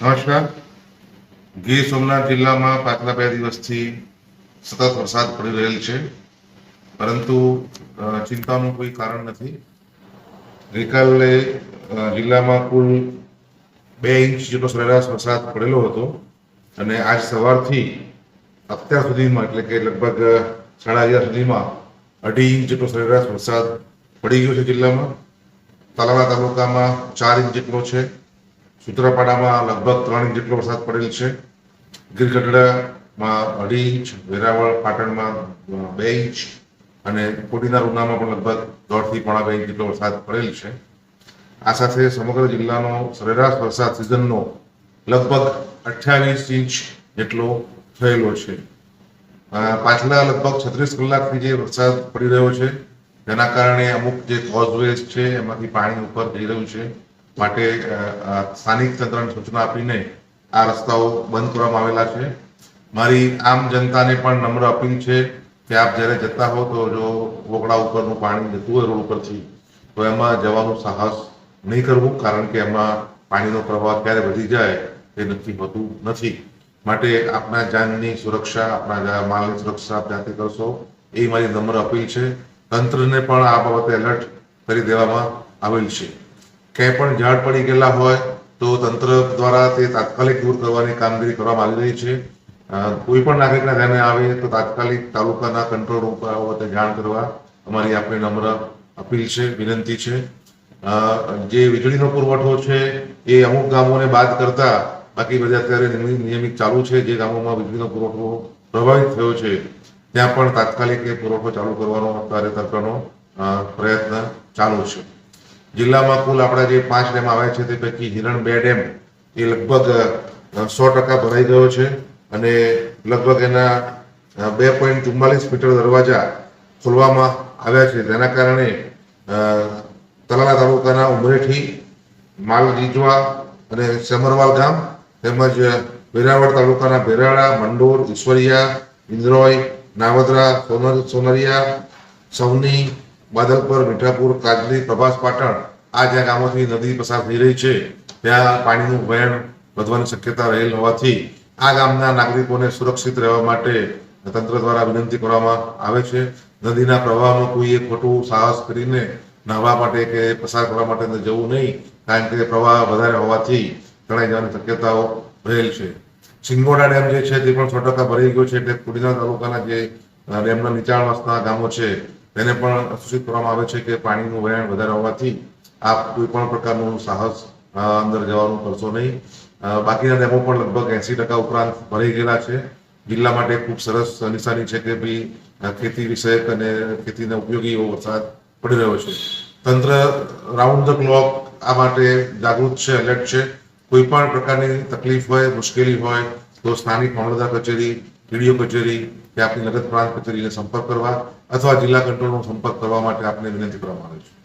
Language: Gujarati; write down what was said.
નમસ્કાર. ગીર સોમનાથ જિલ્લામાં પાછલા બે દિવસથી સતત વરસાદ પડી રહેલ છે. પરંતુ ચિંતાનું કોઈ કારણ નથી. ગઈકાલે જિલ્લામાં કુલ બે ઇંચ જેટલો સરેરાશ વરસાદ પડેલો હતો અને આજ સવારથી અત્યાર સુધીમાં, એટલે કે લગભગ સાડા અગિયાર સુધીમાં અઢી ઇંચ જેટલો સરેરાશ વરસાદ પડી ગયો છે જિલ્લામાં. તલાવા તાલુકામાં ચાર ઇંચ જેટલો છે. સૂત્રાપાડામાં લગભગ ત્રણ ઇંચ જેટલો વરસાદ પડેલ છે. ગીરગઢડામાં અઢી ઇંચ, વેરાવળ પાટણમાં બે ઇંચ અને કોડીના રૂનામાં પણ લગભગ દોઢથી પોણા બે ઇંચ જેટલો વરસાદ પડેલ છે. આ સાથે સમગ્ર જિલ્લાનો સરેરાશ વરસાદ સિઝનનો લગભગ અઠ્યાવીસ ઇંચ જેટલો થયેલો છે. પાછલા લગભગ છત્રીસ કલાકથી જે વરસાદ પડી રહ્યો છે, તેના કારણે અમુક જે કોઝવેઝ છે, એમાંથી પાણી ઉપર જઈ રહ્યું છે. માટે સ્થાનિક તંત્રને સૂચના આપીને આ રસ્તાઓ બંધ કરવામાં આવેલા છે. મારી આમ જનતાને પણ નમ્ર અપીલ છે કે આપ જ્યારે જતા હો તો જો વોકડા ઉપરનું પાણી જતું હોય રોડ ઉપરથી, તો એમાં જવાનું સાહસ નહીં કરવું, કારણ કે એમાં પાણીનો પ્રવાહ ક્યારે વધી જાય તે નક્કી હોતું નથી. માટે આપના જાનની સુરક્ષા આપણા માલની સુરક્ષા આપ જાતે કરશો, એ મારી નમ્ર અપીલ છે. તંત્રને પણ આ બાબતે એલર્ટ કરી દેવામાં આવેલ છે. ક્યાંય પણ ઝાડ પડી ગયેલા હોય તો તંત્ર દ્વારા તે તાત્કાલિક દૂર કરવાની કામગીરી કરવામાં આવી રહી છે. કોઈ પણ નાગરિકના ધ્યાને આવે તો તાત્કાલિક તાલુકાના કંટ્રોલ રૂમ પર બાબતે જાણ કરવા અમારી આપણે નમ્ર અપીલ છે, વિનંતી છે. જે વીજળીનો પુરવઠો છે એ અમુક ગામોને બાદ કરતા બાકી બધા અત્યારે નિયમિત ચાલુ છે. જે ગામોમાં વીજળીનો પુરવઠો પ્રભાવિત થયો છે, ત્યાં પણ તાત્કાલિક એ પુરવઠો ચાલુ કરવાનો અત્યારે તંત્રનો પ્રયત્ન ચાલુ છે. જિલ્લામાં કુલ આપણા જે પાંચ ડેમ આવ્યા છે તે પૈકી હિરણ બે ડેમ એ લગભગ સો ટકા ભરાઈ ગયો છે અને લગભગ એના બે પોઈન્ટ ચુમ્માલીસ મીટર દરવાજા ખોલવામાં આવ્યા છે. તેના કારણે તલાલા તાલુકાના ઉમરેઠી માલગીજવા અને સમરવાલ ગામ તેમજ વેરાવળ તાલુકાના ભેરાળા, મંડોર ઈશ્વરિયા ઇન્દ્રોય, નાવદરા સોનર સોનરિયા સૌની બાદલપર મીઠાપુર, કાજલી, પ્રભાસ પાટણ, આ જ્યાં ગામોથી નદી પસાર થઈ રહી છે, ત્યાં પાણીનું વહેણ વધવાની શક્યતા રહેલ હોવાથી આ ગામના નાગરિકોને સુરક્ષિત રહેવા માટે તંત્ર દ્વારા વિનંતી કરવામાં આવે છે. નદીના પ્રવાહમાં કોઈએ ખોટું સાહસ કરીને નાહવા માટે કે પસાર કરવા માટે જવું નહીં, કારણ કે પ્રવાહ વધારે હોવાથી તણાઈ જવાની શક્યતાઓ રહેલ છે. સિંગોડા ડેમ જે છે તે પણ સો ટકા ભરાઈ ગયો છે, એટલે કુડીના તાલુકાના જે ડેમના ડેમના નીચાણવાસના ગામો છે તેને પણ સૂચિત કરવામાં આવે છે કે પાણીનું વહેણ વધારે હોવાથી આપ કોઈ પણ પ્રકારનું સાહસ અંદર જવાનું કરશો નહીં. બાકીના ડેમો પણ લગભગ એસી ટકા ઉપરાંત ભરાઈ ગયેલા છે. જિલ્લા માટે ખૂબ સરસ નિશાની છે કે ભાઈ ખેતી વિષયક અને ખેતીને ઉપયોગી એવો વરસાદ પડી રહ્યો છે. તંત્ર રાઉન્ડ ધ ક્લોક આ માટે જાગૃત છે, એલર્ટ છે. કોઈ પણ પ્રકારની તકલીફ હોય, મુશ્કેલી હોય, તો સ્થાનિક મામલતદાર કચેરી ટીડીઓ કચેરી કે આપની નગર પ્રાંત કચેરીને સંપર્ક કરવા અથવા જિલ્લા કંટ્રોલનો સંપર્ક કરવા માટે આપને વિનંતી કરવામાં આવે છે.